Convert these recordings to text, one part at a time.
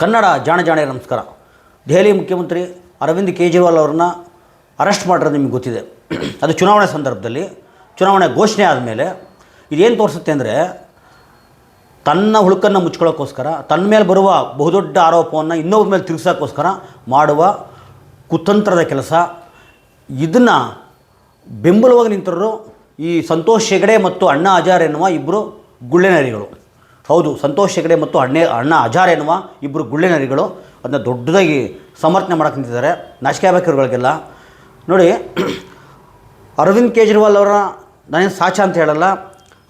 ಕನ್ನಡ ಜಾಣ ಜಾಣೆ ನಮಸ್ಕಾರ. ದೆಹಲಿ ಮುಖ್ಯಮಂತ್ರಿ ಅರವಿಂದ್ ಕೇಜ್ರಿವಾಲ್ ಅವ್ರನ್ನ ಅರೆಸ್ಟ್ ಮಾಡಿರೋದು ನಿಮಗೆ ಗೊತ್ತಿದೆ. ಅದು ಚುನಾವಣೆ ಸಂದರ್ಭದಲ್ಲಿ, ಚುನಾವಣೆ ಘೋಷಣೆ ಆದಮೇಲೆ ಇದೇನು ತೋರಿಸುತ್ತೆ ಅಂದರೆ ತನ್ನ ಹುಳುಕನ್ನು ಮುಚ್ಕೊಳ್ಳೋಕ್ಕೋಸ್ಕರ, ತನ್ನ ಮೇಲೆ ಬರುವ ಬಹುದೊಡ್ಡ ಆರೋಪವನ್ನು ಇನ್ನೊಬ್ಬರ ಮೇಲೆ ತಿರುಗಿಸೋಕ್ಕೋಸ್ಕರ ಮಾಡುವ ಕುತಂತ್ರದ ಕೆಲಸ. ಇದನ್ನು ಬೆಂಬಲವಾಗಿ ನಿಂತರು ಈ ಸಂತೋಷ್ ಹೆಗಡೆ ಮತ್ತು ಅಣ್ಣ ಹಜಾರ್ ಎನ್ನುವ ಇಬ್ಬರು ಗುಳ್ಳೆನರಿಗಳು ಹೌದು, ಸಂತೋಷ್ ಹೆಗಡೆ ಮತ್ತು ಅಣ್ಣೆ, ಅಣ್ಣ ಹಜಾರ್ ಎನ್ನುವ ಇಬ್ಬರು ಗುಳ್ಳೆನರಿಗಳು ಅದನ್ನ ದೊಡ್ಡದಾಗಿ ಸಮರ್ಥನೆ ಮಾಡೋಕ್ಕೆ ನಿಂತಿದ್ದಾರೆ. ನಾಚಿಕೆ ನೋಡಿ, ಅರವಿಂದ್ ಕೇಜ್ರಿವಾಲ್ ಅವರ ನಾನೇನು ಸಾಚ ಅಂತ ಹೇಳಲ್ಲ,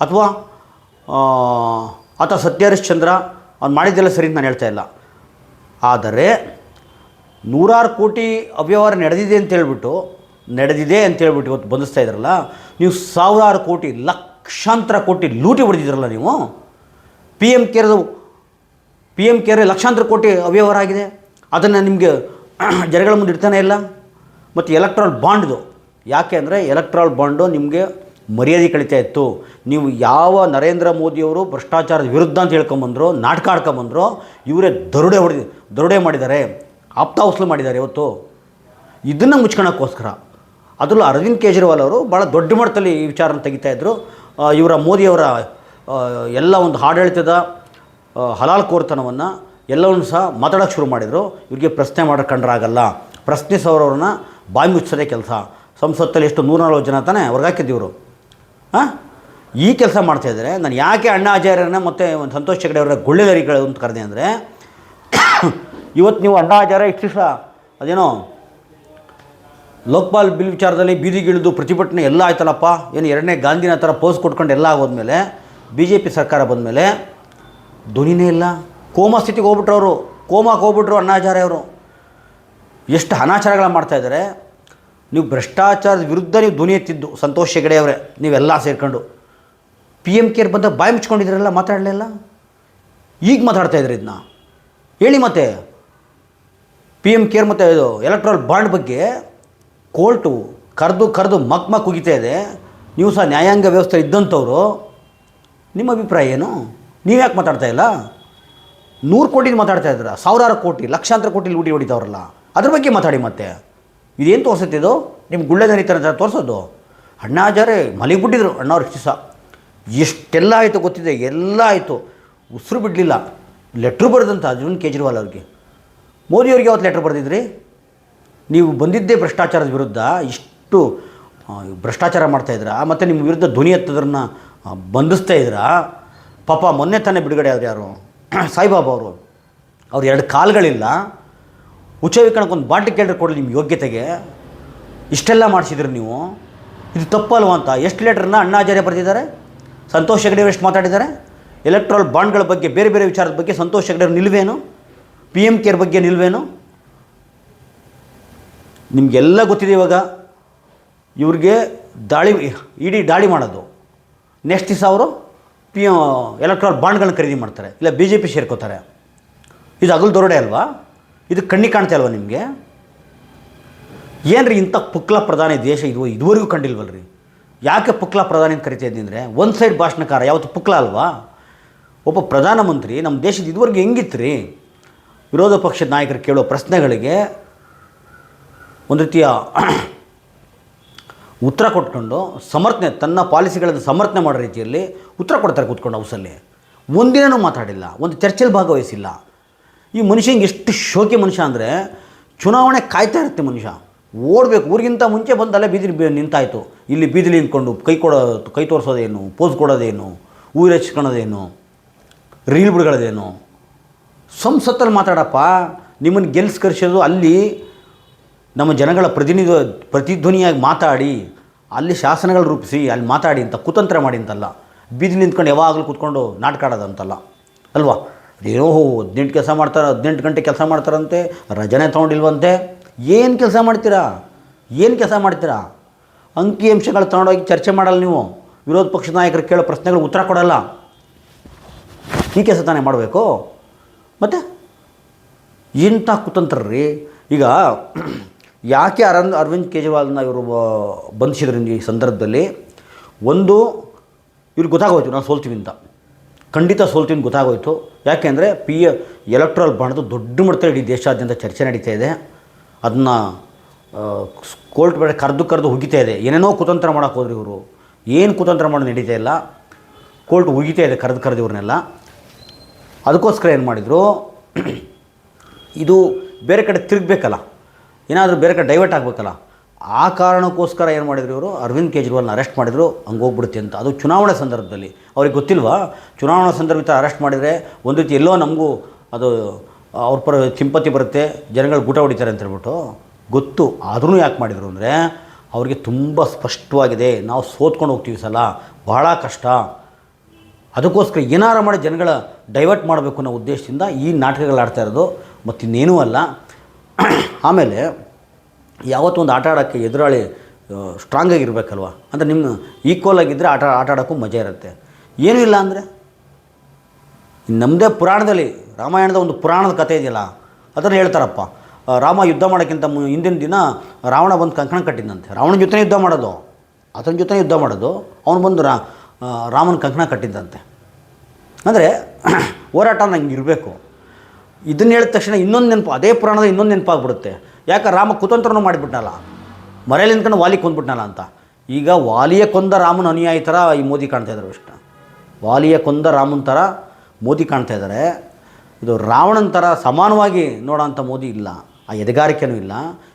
ಅಥವಾ ಆತ ಸತ್ಯ ಹರಿಶ್ಚಂದ್ರ ಅವ್ನು ಮಾಡಿದ್ದೆಲ್ಲ ಸರಿ ನಾನು ಹೇಳ್ತಾ ಇಲ್ಲ. ಆದರೆ, ನೂರಾರು ಕೋಟಿ ಅವ್ಯವಹಾರ ನಡೆದಿದೆ ಅಂತ ಹೇಳ್ಬಿಟ್ಟು, ನಡೆದಿದೆ ಅಂತ ಹೇಳ್ಬಿಟ್ಟು ಇವತ್ತು ಬಂಧಿಸ್ತಾ ಇದ್ರಲ್ಲ, ನೀವು ಸಾವಿರಾರು ಕೋಟಿ, ಲಕ್ಷಾಂತರ ಕೋಟಿ ಲೂಟಿ ಹೊಡೆದಿದ್ರಲ್ಲ ನೀವು ಪಿ ಎಂ ಕೇರ್ದು ಪಿ ಎಂ ಕೇರ್ ಲಕ್ಷಾಂತರ ಕೋಟಿ ಅವ್ಯವಹಾರ ಆಗಿದೆ. ಅದನ್ನು ನಿಮಗೆ ಜನಗಳ ಮುಂದೆ ಇಡ್ತಾನೆ ಇಲ್ಲ. ಮತ್ತು ಎಲೆಕ್ಟ್ರಾಲ್ ಬಾಂಡ್ದು ಯಾಕೆ ಅಂದರೆ ಎಲೆಕ್ಟ್ರಾಲ್ ಬಾಂಡು ನಿಮಗೆ ಮರ್ಯಾದೆ ಕಳೀತಾ ಇತ್ತು. ನೀವು ಯಾವ ನರೇಂದ್ರ ಮೋದಿಯವರು ಭ್ರಷ್ಟಾಚಾರದ ವಿರುದ್ಧ ಅಂತ ಹೇಳ್ಕೊಂಬಂದ್ರು, ನಾಟಕ ಆಡ್ಕೊಂಬಂದ್ರು, ಇವರೇ ದರೋಡೆ ಹೊಡೆದು, ದರೋಡೆ ಮಾಡಿದ್ದಾರೆ. ಆಪ್ತ ವಸೂಲು ಮಾಡಿದ್ದಾರೆ ಇವತ್ತು. ಇದನ್ನು ಮುಚ್ಕೊಳ್ಳೋಕ್ಕೋಸ್ಕರ ಅದರಲ್ಲೂ ಅರವಿಂದ್ ಕೇಜ್ರಿವಾಲ್ ಅವರು ಭಾಳ ದೊಡ್ಡ ಮಟ್ಟದಲ್ಲಿ ಈ ವಿಚಾರನ ತೆಗಿತಾಯಿದ್ರು ಇವರ ಮೋದಿಯವರ ಎಲ್ಲ ಒಂದು ಆಡಳಿತದ ಹಲಾಲ್ ಕೋರ್ತನವನ್ನು ಎಲ್ಲವನ್ನು ಸಹ ಮಾತಾಡೋಕ್ಕೆ ಶುರು ಮಾಡಿದರು. ಇವ್ರಿಗೆ ಪ್ರಶ್ನೆ ಮಾಡೋಕೆ ಕಂಡ್ರಾಗಲ್ಲ. ಪ್ರಶ್ನಿಸೋರವ್ರನ್ನ ಬಾಯಿ ಮುಚ್ಚೋದೇ ಕೆಲಸ. ಸಂಸತ್ತಲ್ಲಿ ಎಷ್ಟು ನೂರ ನಲ್ವತ್ತು ಜನ ತಾನೇ ಹೊರಗಾಕಿದ್ದಿವರು ಹಾಂ ಈ ಕೆಲಸ ಮಾಡ್ತಾಯಿದ್ದಾರೆ ನಾನು ಯಾಕೆ ಅಣ್ಣ ಆಚಾರ್ಯರನ್ನ ಮತ್ತು ಒಂದು ಸಂತೋಷ್ ಹೆಗಡೆ ಅವರ ಗುಳ್ಳೆಗರಿಗಳು ಅಂತ ಕರೆದೆ ಅಂದರೆ ಇವತ್ತು ನೀವು ಅಣ್ಣ ಹಜಾರ ಇಷ್ಟು ಅದೇನೋ ಲೋಕ್ಪಾಲ್ ಬಿಲ್ ವಿಚಾರದಲ್ಲಿ ಬೀದಿಗಿಳಿದು ಪ್ರತಿಭಟನೆ ಎಲ್ಲ ಆಯ್ತಲ್ಲಪ್ಪ, ಏನು ಎರಡನೇ ಗಾಂಧಿನ ಥರ ಪೋಸ್ ಕೊಟ್ಕೊಂಡು ಎಲ್ಲ ಆಗೋದ್ಮೇಲೆ ಬಿ ಜೆ ಪಿ ಸರ್ಕಾರ ಬಂದ ಮೇಲೆ ಧ್ವನಿನೇ ಇಲ್ಲ. ಕೋಮಾ ಸ್ಥಿತಿಗೆ ಹೋಗ್ಬಿಟ್ರು ಅವರು. ಕೋಮಾಕ್ಕೆ ಹೋಗ್ಬಿಟ್ರು ಅಣ್ಣಾಚಾರ್ಯ ಅವರು. ಎಷ್ಟು ಅನಾಚಾರಗಳನ್ನ ಮಾಡ್ತಾಯಿದ್ದಾರೆ ನೀವು ಭ್ರಷ್ಟಾಚಾರದ ವಿರುದ್ಧ ನೀವು ಧ್ವನಿ ಎತ್ತಿದ್ದು ಸಂತೋಷ್ ಹೆಗಡೆ ಅವರೇ, ನೀವೆಲ್ಲ ಸೇರ್ಕೊಂಡು. ಪಿ ಎಂ ಕೇರ್ ಬಂದ ಬಾಯಿ ಮುಚ್ಕೊಂಡಿದ್ದೀರಲ್ಲ ಮಾತಾಡಲಿಲ್ಲ ಈಗ ಮಾತಾಡ್ತಾ ಇದ್ರಿ ಇದನ್ನ ಹೇಳಿ ಮತ್ತೆ. ಪಿ ಎಂ ಕೇರ್ ಮತ್ತು ಇದು ಎಲೆಕ್ಟ್ರಾಲ್ ಬಾಂಡ್ ಬಗ್ಗೆ ಕೋರ್ಟು ಕರೆದು ಕರೆದು ಮಕ್ ಮಕ್ ಉಗಿತಾ ಇದೆ. ನೀವು ಸಹ ನ್ಯಾಯಾಂಗ ವ್ಯವಸ್ಥೆ ಇದ್ದಂಥವ್ರು ನಿಮ್ಮ ಅಭಿಪ್ರಾಯ ಏನು? ನೀವು ಯಾಕೆ ಮಾತಾಡ್ತಾ ಇಲ್ಲ? ನೂರು ಕೋಟಿ ಮಾತಾಡ್ತಾ ಇದ್ದೀರಾ? ಸಾವಿರಾರು ಕೋಟಿ, ಲಕ್ಷಾಂತರ ಕೋಟಿ ಲೂಟಿ ಹೊಡಿತಾವ್ರಲ್ಲ. ಅದ್ರ ಬಗ್ಗೆ ಮಾತಾಡಿ ಮತ್ತೆ. ಇದೇನು ತೋರಿಸುತ್ತಿದ್ದು ನಿಮ್ಮ ಗುಳ್ಳೆ ಥರ ತೋರಿಸೋದು? ಅಣ್ಣ ಹಜಾರೆ ಮಲಗಿಬಿಟ್ಟಿದ್ರು. ಅಣ್ಣವ್ರ ಇಷ್ಟು ದಿವಸ ಎಷ್ಟೆಲ್ಲ ಆಯಿತು ಗೊತ್ತಿದೆ? ಎಲ್ಲ ಆಯಿತು. ಉಸಿರು ಬಿಡಲಿಲ್ಲ. ಲೆಟ್ರ್ ಬರೆದಂತ ಅರವಿಂದ್ ಕೇಜ್ರಿವಾಲ್ ಅವ್ರಿಗೆ. ಮೋದಿಯವ್ರಿಗೆ ಯಾವತ್ತು ಲೆಟ್ರ್ ಬರೆದಿದ್ರಿ? ನೀವು ಬಂದಿದ್ದೇ ಭ್ರಷ್ಟಾಚಾರದ ವಿರುದ್ಧ ಇಷ್ಟು ಭ್ರಷ್ಟಾಚಾರ ಮಾಡ್ತಾಯಿದ್ರ ಮತ್ತು ನಿಮ್ಮ ವಿರುದ್ಧ ಧ್ವನಿ ಎತ್ತದ್ರನ್ನ ಬಂಧಿಸ್ತಾ ಇದ್ದೀರಾ ಪಾಪ ಮೊನ್ನೆ ತಾನೇ ಬಿಡುಗಡೆ ಆದ್ರು ಯಾರು? ಸಾಯಿಬಾಬಾ ಅವರು. ಅವ್ರು ಎರಡು ಕಾಲುಗಳಿಲ್ಲ. ಉಚ್ಚವೀಕರಣಕ್ಕೊಂದು ಬಾಟ್ಲಿ ಕೇಳಿದ್ರೆ ಕೊಡಲಿ ನಿಮ್ಮ ಯೋಗ್ಯತೆಗೆ. ಇಷ್ಟೆಲ್ಲ ಮಾಡಿಸಿದ್ರಿ ನೀವು. ಇದು ತಪ್ಪಲ್ವ ಅಂತ. ಎಷ್ಟು ಲೆಟ್ರನ್ನ ಅಣ್ಣಾಚಾರ್ಯ ಬರೆದಿದ್ದಾರೆ? ಸಂತೋಷ್ ಹೆಗಡೆ ಎಷ್ಟು ಮಾತಾಡಿದ್ದಾರೆ? ಎಲೆಕ್ಟ್ರಲ್ ಬಾಂಡ್ಗಳ ಬಗ್ಗೆ, ಬೇರೆ ಬೇರೆ ವಿಚಾರದ ಬಗ್ಗೆ ಸಂತೋಷ್ ಹೆಗಡೆ ನಿಲ್ವೇನು? ಪಿ ಎಂ ಕೇರ್ ಬಗ್ಗೆ ನಿಲ್ವೇನು? ನಿಮಗೆಲ್ಲ ಗೊತ್ತಿದೆ ಇವಾಗ. ಇವ್ರಿಗೆ ದಾಳಿ, ಇಡೀ ದಾಳಿ ಮಾಡೋದು. ನೆಕ್ಸ್ಟ್ ದಿವಸ ಅವರು ಪಿ ಎಲೆಕ್ಟ್ರಾಲ್ ಬಾಂಡ್ಗಳನ್ನ ಖರೀದಿ ಮಾಡ್ತಾರೆ. ಇಲ್ಲ ಬಿ ಜೆ ಪಿ ಸೇರ್ಕೋತಾರೆ. ಇದು ಹಗಲು ದೊರಡೆ ಅಲ್ವಾ? ಇದು ಕಣ್ಣಿಗೆ ಕಾಣ್ತಾ ಅಲ್ವಾ ನಿಮಗೆ? ಏನ್ರಿ ಇಂಥ ಪುಕ್ಲ ಪ್ರಧಾನಿ ದೇಶ ಇದು ಇದುವರೆಗೂ ಕಂಡಿಲ್ವಲ್ರಿ? ಯಾಕೆ ಪುಕ್ಲ ಪ್ರಧಾನಿ ಅಂತ ಕರಿತಾ ಇದ್ದೀನಿ ಅಂದರೆ, ಒಂದು ಸೈಡ್ ಭಾಷಣಕಾರ ಯಾವತ್ತು ಪುಕ್ಲ ಅಲ್ವಾ? ಒಬ್ಬ ಪ್ರಧಾನಮಂತ್ರಿ ನಮ್ಮ ದೇಶದ ಇದುವರೆಗೂ ಹೆಂಗಿತ್ತು ರೀ ವಿರೋಧ ಪಕ್ಷದ ನಾಯಕರು ಕೇಳೋ ಪ್ರಶ್ನೆಗಳಿಗೆ ಒಂದು ರೀತಿಯ ಉತ್ತರ ಕೊಟ್ಕೊಂಡು ಸಮರ್ಥನೆ, ತನ್ನ ಪಾಲಿಸಿಗಳನ್ನು ಸಮರ್ಥನೆ ಮಾಡೋ ರೀತಿಯಲ್ಲಿ ಉತ್ತರ ಕೊಡ್ತಾರೆ ಕೂತ್ಕೊಂಡು ಹೌಸಲ್ಲಿ. ಒಂದಿನೂ ಮಾತಾಡಿಲ್ಲ, ಒಂದು ಚರ್ಚೆಯಲ್ಲಿ ಭಾಗವಹಿಸಿಲ್ಲ. ಈ ಮನುಷ್ಯಂಗೆ ಎಷ್ಟು ಶೋಕಿ ಮನುಷ್ಯ ಅಂದರೆ ಚುನಾವಣೆ ಕಾಯ್ತಾ ಇರುತ್ತೆ ಮನುಷ್ಯ. ಓಡಬೇಕು, ಊರಿಗಿಂತ ಮುಂಚೆ ಬಂದು ಅಲ್ಲೇ ಬೀದಿಲಿ ಬಿ ನಿಂತಾಯಿತು. ಇಲ್ಲಿ ಬೀದಿಲಿ ನಿಂತ್ಕೊಂಡು ಕೈ ಕೊಡೋ, ಕೈ ತೋರಿಸೋದೇನು, ಪೋಸ್ ಕೊಡೋದೇನು, ಊರು ಹಚ್ಕೊಳೋದೇನು ರೀಲ್ ಬಿಡ್ಗಳದೇನು ಸಂಸತ್ತಲ್ಲಿ ಮಾತಾಡಪ್ಪ, ನಿಮ್ಮನ್ನು ಗೆಲ್ಸ್ಕರಿಸೋದು ಅಲ್ಲಿ ನಮ್ಮ ಜನಗಳ ಪ್ರತಿನಿಧ ಪ್ರತಿಧ್ವನಿಯಾಗಿ ಮಾತಾಡಿ, ಅಲ್ಲಿ ಶಾಸನಗಳು ರೂಪಿಸಿ, ಅಲ್ಲಿ ಮಾತಾಡಿ ಅಂತ ಕುತಂತ್ರ ಮಾಡಿ ಅಂತಲ್ಲ. ಬೀದಿ ನಿಂತ್ಕೊಂಡು ಯಾವಾಗಲೂ ಕೂತ್ಕೊಂಡು ನಾಟಕ ಆಡೋದಂತಲ್ಲ. ಅಲ್ವಾ? ಏನೋ ಹದಿನೆಂಟು ಕೆಲಸ ಮಾಡ್ತಾರೆ, ಹದಿನೆಂಟು ಗಂಟೆ ಕೆಲಸ ಮಾಡ್ತಾರಂತೆ, ರಜನೆ ತೊಗೊಂಡಿಲ್ವಂತೆ. ಏನು ಕೆಲಸ ಮಾಡ್ತೀರಾ? ಏನು ಕೆಲಸ ಮಾಡ್ತೀರಾ? ಅಂಕಿ ಅಂಶಗಳು ತೊಗೊಂಡೋಗಿ ಚರ್ಚೆ ಮಾಡಲ್ಲ ನೀವು. ವಿರೋಧ ಪಕ್ಷದ ನಾಯಕರು ಕೇಳೋ ಪ್ರಶ್ನೆಗಳು ಉತ್ತರ ಕೊಡಲ್ಲ. ಈ ಕೆಲಸ ತಾನೇ ಮಾಡಬೇಕು? ಮತ್ತು? ಇಂಥ ಕುತಂತ್ರ ರೀ ಈಗ ಯಾಕೆ ಅರವಿಂದ್ ಅರವಿಂದ್ ಕೇಜ್ರಿವಾಲ್ನ ಇವರು ಬಂಧಿಸಿದ್ರು ಈ ಸಂದರ್ಭದಲ್ಲಿ? ಒಂದು, ಇವ್ರಿಗೆ ಗೊತ್ತಾಗೋಯ್ತು, ನಾನು ಸೋಲ್ತೀವಿ ಅಂತ ಖಂಡಿತ ಸೋಲ್ತೀನಿ, ಗೊತ್ತಾಗೋಯ್ತು. ಯಾಕೆಂದರೆ ಪಿ ಎ, ಎಲೆಕ್ಟ್ರಲ್ ಬಾಂಡ್ದು ದೊಡ್ಡ ಮಟ್ಟದಲ್ಲಿ ಇಡೀ ದೇಶಾದ್ಯಂತ ಚರ್ಚೆ ನಡೀತಾ ಇದೆ. ಅದನ್ನು ಕೋರ್ಟ್ ಬೇಡ ಕರೆದು ಕರೆದು ಹುಗಿತಾ ಇದೆ. ಏನೇನೋ ಕುತಂತ್ರ ಮಾಡೋಕೆ ಹೋದ್ರಿ ಇವರು. ಏನು ಕುತಂತ್ರ ಮಾಡೋದು ನಡೀತಾ ಇಲ್ಲ. ಕೋರ್ಟ್ ಹುಗಿತಾ ಇದೆ, ಕರೆದು ಕರೆದು ಇವ್ರನ್ನೆಲ್ಲ. ಅದಕ್ಕೋಸ್ಕರ ಏನು ಮಾಡಿದರು? ಇದು ಬೇರೆ ಕಡೆ ತಿರುಗಬೇಕಲ್ಲ. ಏನಾದರೂ ಬೇರೆ ಕಡೆ ಡೈವರ್ಟ್ ಆಗಬೇಕಲ್ಲ, ಆ ಕಾರಣಕ್ಕೋಸ್ಕರ ಏನು ಮಾಡಿದ್ರು ಇವರು? ಅರವಿಂದ್ ಕೇಜ್ರಿವಾಲ್ನ ಅರೆಸ್ಟ್ ಮಾಡಿದರು, ಹಂಗೆ ಹೋಗ್ಬಿಡುತ್ತೆ ಅಂತ. ಅದು ಚುನಾವಣೆ ಸಂದರ್ಭದಲ್ಲಿ. ಅವ್ರಿಗೆ ಗೊತ್ತಿಲ್ವಾ? ಚುನಾವಣಾ ಸಂದರ್ಭದ ಅರೆಸ್ಟ್ ಮಾಡಿದರೆ ಒಂದು ರೀತಿ ಎಲ್ಲೋ ನಮಗೂ ಅದು, ಅವ್ರ ಪರ ಸಿಂಪತಿ ಬರುತ್ತೆ, ಜನಗಳು ಗೂಟ ಹೊಡಿತಾರೆ ಅಂತ ಹೇಳ್ಬಿಟ್ಟು ಗೊತ್ತು. ಆದ್ರೂ ಯಾಕೆ ಮಾಡಿದರು ಅಂದರೆ, ಅವ್ರಿಗೆ ತುಂಬ ಸ್ಪಷ್ಟವಾಗಿದೆ, ನಾವು ಸೋತ್ಕೊಂಡು ಹೋಗ್ತೀವಿ ಸಲ ಬಹಳ ಕಷ್ಟ. ಅದಕ್ಕೋಸ್ಕರ ಏನಾರು ಮಾಡಿ ಜನಗಳ ಡೈವರ್ಟ್ ಮಾಡಬೇಕು ಅನ್ನೋ ಉದ್ದೇಶದಿಂದ ಈ ನಾಟಕಗಳು ಆಡ್ತಾ ಇರೋದು. ಮತ್ತಿನ್ನೇನೂ ಅಲ್ಲ ಆಮೇಲೆ ಯಾವತ್ತೂ ಒಂದು ಆಟ ಆಡೋಕ್ಕೆ ಎದುರಾಳಿ ಸ್ಟ್ರಾಂಗ್ ಆಗಿರಬೇಕಲ್ವ? ಅಂದರೆ ನಿಮ್ಮ ಈಕ್ವಲ್ ಆಗಿದ್ದರೆ ಆಟ ಆಟ ಆಡೋಕ್ಕೂ ಮಜಾ ಇರುತ್ತೆ. ಏನೂ ಇಲ್ಲ ಅಂದರೆ? ನಮ್ಮದೇ ಪುರಾಣದಲ್ಲಿ, ರಾಮಾಯಣದ ಒಂದು ಪುರಾಣದ ಕಥೆ ಇದೆಯಲ್ಲ, ಅದನ್ನು ಹೇಳ್ತಾರಪ್ಪ. ರಾಮ ಯುದ್ಧ ಮಾಡೋಕ್ಕಿಂತ ಹಿಂದಿನ ದಿನ ರಾವಣ ಬಂದು ಕಂಕಣ ಕಟ್ಟಿದ್ದಂತೆ ರಾವಣ ಜೊತೆ ಯುದ್ಧ ಮಾಡೋದು. ಆತನ ಜೊತೆ ಯುದ್ಧ ಮಾಡೋದು. ಅವನು ಬಂದು ರಾ ರಾಮನ ಕಂಕಣ ಕಟ್ಟಿದ್ದಂತೆ. ಅಂದರೆ ಹೋರಾಟ ನಂಗೆ ಇರಬೇಕು. ಇದನ್ನ ಹೇಳಿದ ತಕ್ಷಣ ಇನ್ನೊಂದು ನೆನಪು, ಅದೇ ಪುರಾಣದ ಇನ್ನೊಂದು ನೆನಪಾಗ್ಬಿಡುತ್ತೆ. ಯಾಕೆ? ರಾಮ ಕುತಂತ್ರನೂ ಮಾಡಿಬಿಟ್ನಲ್ಲ. ಮರೆಯಲ್ಲಿ ನಿಂತ್ಕೊಂಡು ವಾಲಿ ಕೊಂದ್ಬಿಟ್ನಲ್ಲ ಅಂತ. ಈಗ ವಾಲಿಯ ಕೊಂದ ರಾಮನ ಅನುಯಾಯಿ ಥರ ಈ ಮೋದಿ ಕಾಣ್ತಾ ಇದ್ದಾರೆ ವಿಷ್ಣು ವಾಲಿಯ ಕೊಂದ ರಾಮನ ಥರ ಮೋದಿ ಕಾಣ್ತಾ ಇದ್ದಾರೆ. ಇದು ರಾವಣನ ಥರ ಸಮಾನವಾಗಿ ನೋಡೋಂಥ ಮೋದಿ ಇಲ್ಲ. ಆ ಎದೆಗಾರಿಕೆನೂ ಇಲ್ಲ.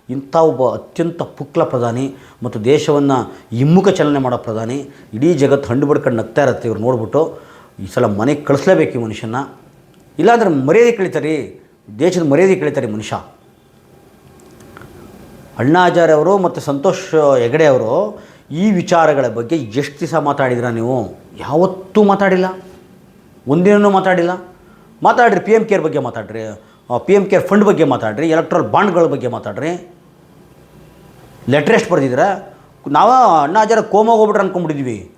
ಇಂಥ ಒಬ್ಬ ಅತ್ಯಂತ ಪುಕ್ಲ ಪ್ರಧಾನಿ ಮತ್ತು ದೇಶವನ್ನು ಹಿಮ್ಮುಖ ಚಲನೆ ಮಾಡೋ ಪ್ರಧಾನಿ. ಇಡೀ ಜಗತ್ತು ಹಂಡು ಬಡ್ಕೊಂಡು ನಗ್ತಾ ಇರುತ್ತೆ ಇವ್ರು ನೋಡ್ಬಿಟ್ಟು. ಈ ಸಲ ಮನೆಗೆ ಕಳಿಸ್ಲೇಬೇಕು ಈ ಮನುಷ್ಯನ ಇಲ್ಲಾಂದ್ರೆ ಮರ್ಯಾದೆ ಕಳೀತಾರೆ ದೇಶದ ಮರ್ಯಾದೆ ಕಳೀತಾರೆ ಮನುಷ್ಯ. ಅಣ್ಣಾಚಾರ್ಯ ಅವರು ಮತ್ತು ಸಂತೋಷ್ ಹೆಗಡೆ ಅವರು ಈ ವಿಚಾರಗಳ ಬಗ್ಗೆ ಎಷ್ಟು ದಿವಸ ಮಾತಾಡಿದ್ರ ನೀವು? ಯಾವತ್ತೂ ಮಾತಾಡಿಲ್ಲ. ಒಂದಿನೂ ಮಾತಾಡಿಲ್ಲ. ಮಾತಾಡ್ರಿ ಪಿ ಎಂ ಕೇರ್ ಬಗ್ಗೆ ಮಾತಾಡ್ರಿ. ಪಿ ಎಂ ಕೇರ್ ಫಂಡ್ ಬಗ್ಗೆ ಮಾತಾಡ್ರಿ ಎಲೆಕ್ಟ್ರಲ್ ಬಾಂಡ್ಗಳ ಬಗ್ಗೆ ಮಾತಾಡ್ರಿ. ಲೆಟ್ರ್ ಎಷ್ಟು ಬರೆದಿದ್ರೆ ನಾವು ಅಣ್ಣಾಚಾರ್ಯ ಕೋಮ ಹೋಗ್ಬಿಟ್ರೆ ಅಂದ್ಕೊಂಡ್ಬಿಟ್ಟಿದ್ವಿ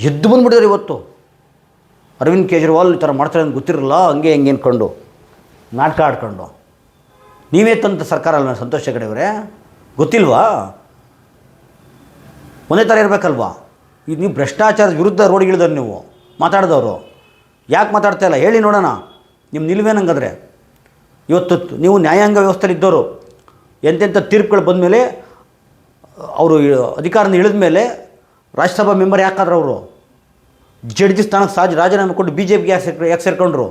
ಎದ್ದು ಬಂದ್ಬಿಟ್ಟಿದ್ರು ಇವತ್ತು. ಅರವಿಂದ್ ಕೇಜ್ರಿವಾಲ್ ಈ ಥರ ಮಾಡ್ತಾರೆ ಅಂತ ಗೊತ್ತಿರಲ್ಲ, ಹಂಗೆ ಹೆಂಗೆ ಅಂದ್ಕೊಂಡು ನಾಟಕ ಆಡ್ಕೊಂಡು. ನೀವೇ ತಂದ ಸರ್ಕಾರ ಅಲ್ಲ ಸಂತೋಷ್ ಹೆಗಡೆ ಅವರೇ? ಗೊತ್ತಿಲ್ವಾ? ಒಂದೇ ಥರ ಇರಬೇಕಲ್ವಾ? ಇದು ನೀವು ಭ್ರಷ್ಟಾಚಾರದ ವಿರುದ್ಧ ರೋಡಿಗಿಳಿದವ್ರು ನೀವು, ಮಾತಾಡಿದವರು. ಯಾಕೆ ಮಾತಾಡ್ತಾ ಇಲ್ಲ? ಹೇಳಿ ನೋಡೋಣ. ನಿಮ್ಮ ನಿಲುವೇನಂಗಾದ್ರೆ ಇವತ್ತು ನೀವು ನ್ಯಾಯಾಂಗ ವ್ಯವಸ್ಥೆಯಲ್ಲಿ ಇದ್ದವರು ಎಂತೆಂಥ ತೀರ್ಪುಗಳು ಬಂದಮೇಲೆ, ಅವರು ಅಧಿಕಾರದಿಂದ ಇಳಿದ ಮೇಲೆ ರಾಜ್ಯಸಭಾ ಮೆಂಬರ್ ಯಾಕಾದ್ರೆ ಅವರು? ಜಡ್ಜಿ ಸ್ಥಾನಕ್ಕೆ ಸಾಜ್ ರಾಜೀನಾಮೆ ಕೊಟ್ಟು ಬಿ ಜೆ ಪಿಗೆ ಯಾಕೆ ಯಾಕೆ ಸೇರ್ಕೊಂಡ್ರು?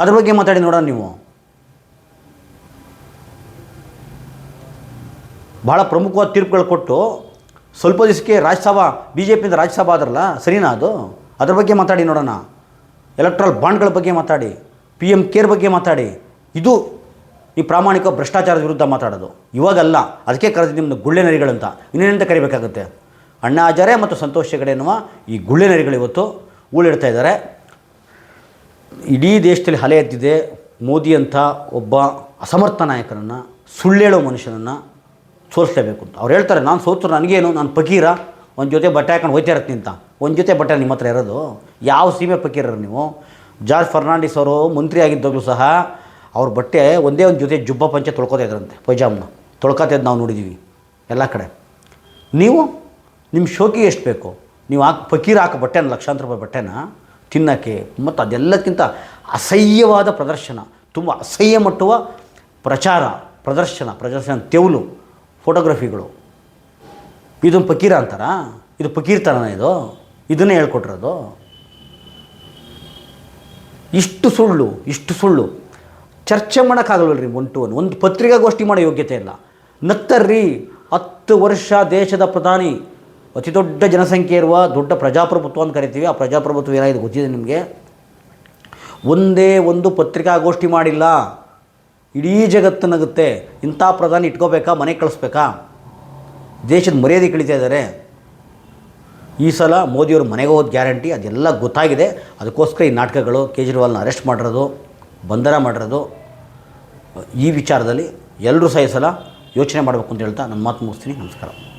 ಅದ್ರ ಬಗ್ಗೆ ಮಾತಾಡಿ ನೋಡೋಣ ನೀವು. ಭಾಳ ಪ್ರಮುಖವಾದ ತೀರ್ಪುಗಳು ಕೊಟ್ಟು ಸ್ವಲ್ಪ ದಿವಸಕ್ಕೆ ರಾಜ್ಯಸಭಾ ಬಿ ಜೆ ಪಿಯಿಂದ ರಾಜ್ಯಸಭಾ ಆದ್ರಲ್ಲ, ಸರಿನಾ ಅದು? ಅದ್ರ ಬಗ್ಗೆ ಮಾತಾಡಿ ನೋಡೋಣ. ಎಲೆಕ್ಟ್ರಲ್ ಬಾಂಡ್ಗಳ ಬಗ್ಗೆ ಮಾತಾಡಿ, ಪಿ ಎಂ ಕೇರ್ ಬಗ್ಗೆ ಮಾತಾಡಿ. ಇದು ಈ ಪ್ರಾಮಾಣಿಕ ಭ್ರಷ್ಟಾಚಾರದ ವಿರುದ್ಧ ಮಾತಾಡೋದು. ಇವಾಗಲ್ಲ. ಅದಕ್ಕೆ ಕರೆದು ನಿಮ್ಮದು ಗುಳ್ಳೆ ನರಿಗಳಂತ. ಇನ್ನೇನಂತ ಕರಿಬೇಕಾಗುತ್ತೆ? ಅಣ್ಣಾ ಹಜಾರೆ ಮತ್ತು ಸಂತೋಷ್ ಹೆಗಡೆ ಎನ್ನುವ ಈ ಗುಳ್ಳೆ ನರಿಗಳು ಇವತ್ತು ಊಳಿಡ್ತಾ ಇದ್ದಾರೆ. ಇಡೀ ದೇಶದಲ್ಲಿ ಹಲೆ ಎದ್ದಿದೆ. ಮೋದಿ ಅಂತ ಒಬ್ಬ ಅಸಮರ್ಥ ನಾಯಕನನ್ನು, ಸುಳ್ಳೇಳೋ ಮನುಷ್ಯನನ್ನು ಸೋಲಿಸಲೇಬೇಕು ಅಂತ. ಅವ್ರು ಹೇಳ್ತಾರೆ, ನಾನು ಸೋತರು, ನನಗೇನು? ನಾನು ಪಕೀರ ಒಂದು ಜೊತೆ ಬಟ್ಟೆ ಹಾಕೊಂಡು ಹೋಯ್ತಾ ಇರ್ತೀನಿ ಅಂತ ಒಂದು ಜೊತೆ ಬಟ್ಟೆ ನಿಮ್ಮ ಹತ್ರ ಇರೋದು? ಯಾವ ಸೀಮೆ ಪಕೀರರು ನೀವು? ಜಾರ್ಜ್ ಫರ್ನಾಂಡಿಸ್ ಅವರು ಮಂತ್ರಿ ಆಗಿದ್ದಾಗಲೂ ಸಹ ಅವ್ರ ಬಟ್ಟೆ ಒಂದೇ ಒಂದು ಜೊತೆ ಜುಬ್ಬ ಪಂಚೆ ತೊಳ್ಕೊತಾ ಇದ್ರಂತೆ, ಪೈಜಾಮ್ನ. ತೊಳ್ಕೊತಾ ನಾವು ನೋಡಿದ್ದೀವಿ ಎಲ್ಲ ಕಡೆ. ನೀವು? ನಿಮ್ಮ ಶೋಕಿ ಎಷ್ಟು ಬೇಕು, ನೀವು ಹಾಕಿ, ಫಕೀರ್ ಹಾಕೋ ಬಟ್ಟೆನ, ಲಕ್ಷಾಂತರ ರೂಪಾಯಿ ಬಟ್ಟೆನ ತಿನ್ನೋಕ್ಕೆ ಮತ್ತು ಅದೆಲ್ಲಕ್ಕಿಂತ ಅಸಹ್ಯವಾದ ಪ್ರದರ್ಶನ, ತುಂಬ ಅಸಹ್ಯ ಮಟ್ಟುವ ಪ್ರಚಾರ, ಪ್ರದರ್ಶನ ಪ್ರದರ್ಶನ ತೆವಲು, ಫೋಟೋಗ್ರಫಿಗಳು. ಇದು ಫಕೀರ ಅಂತಾರ? ಇದು ಫಕೀರ್ತನ ಇದು? ಇದನ್ನೇ ಹೇಳ್ಕೊಟ್ಟಿರೋದು? ಇಷ್ಟು ಸುಳ್ಳು ಇಷ್ಟು ಸುಳ್ಳು. ಚರ್ಚೆ ಮಾಡೋಕ್ಕಾಗಲ್ವಲ್ರಿ ಒನ್ ಟು ಒನ್ ಒಂದು ಪತ್ರಿಕಾಗೋಷ್ಠಿ ಮಾಡೋ ಯೋಗ್ಯತೆ ಇಲ್ಲ. ನತ್ತರ್ರಿ, ಹತ್ತು ವರ್ಷ ದೇಶದ ಪ್ರಧಾನಿ ಅತಿ ದೊಡ್ಡ ಜನಸಂಖ್ಯೆ ಇರುವ ದೊಡ್ಡ ಪ್ರಜಾಪ್ರಭುತ್ವ ಅಂತ ಕರಿತೀವಿ. ಆ ಪ್ರಜಾಪ್ರಭುತ್ವ ಏನಾಗಿದೆ ಗೊತ್ತಿದೆ ನಿಮಗೆ? ಒಂದೇ ಒಂದು ಪತ್ರಿಕಾಗೋಷ್ಠಿ ಮಾಡಿಲ್ಲ. ಇಡೀ ಜಗತ್ತು ನಗುತ್ತೆ. ಇಂಥ ಪ್ರಧಾನಿ ಇಟ್ಕೋಬೇಕಾ? ಮನೆಗೆ ಕಳಿಸ್ಬೇಕಾ? ದೇಶದ ಮರ್ಯಾದೆ ಕಳೀತಾ ಇದ್ದಾರೆ. ಈ ಸಲ ಮೋದಿಯವರು ಮನೆಗೆ ಹೋದ ಗ್ಯಾರಂಟಿ, ಅದೆಲ್ಲ ಗೊತ್ತಾಗಿದೆ. ಅದಕ್ಕೋಸ್ಕರ ಈ ನಾಟಕಗಳು ಕೇಜ್ರಿವಾಲ್ನ ಅರೆಸ್ಟ್ ಮಾಡಿರೋದು, ಬಂಧನ ಮಾಡಿರೋದು. ಈ ವಿಚಾರದಲ್ಲಿ ಎಲ್ಲರೂ ಸಹ ಈ ಸಲ ಯೋಚನೆ ಮಾಡಬೇಕು ಅಂತ ಹೇಳ್ತಾ ನನ್ನ ಮಾತು ಮುಗಿಸ್ತೀನಿ. ನಮಸ್ಕಾರ.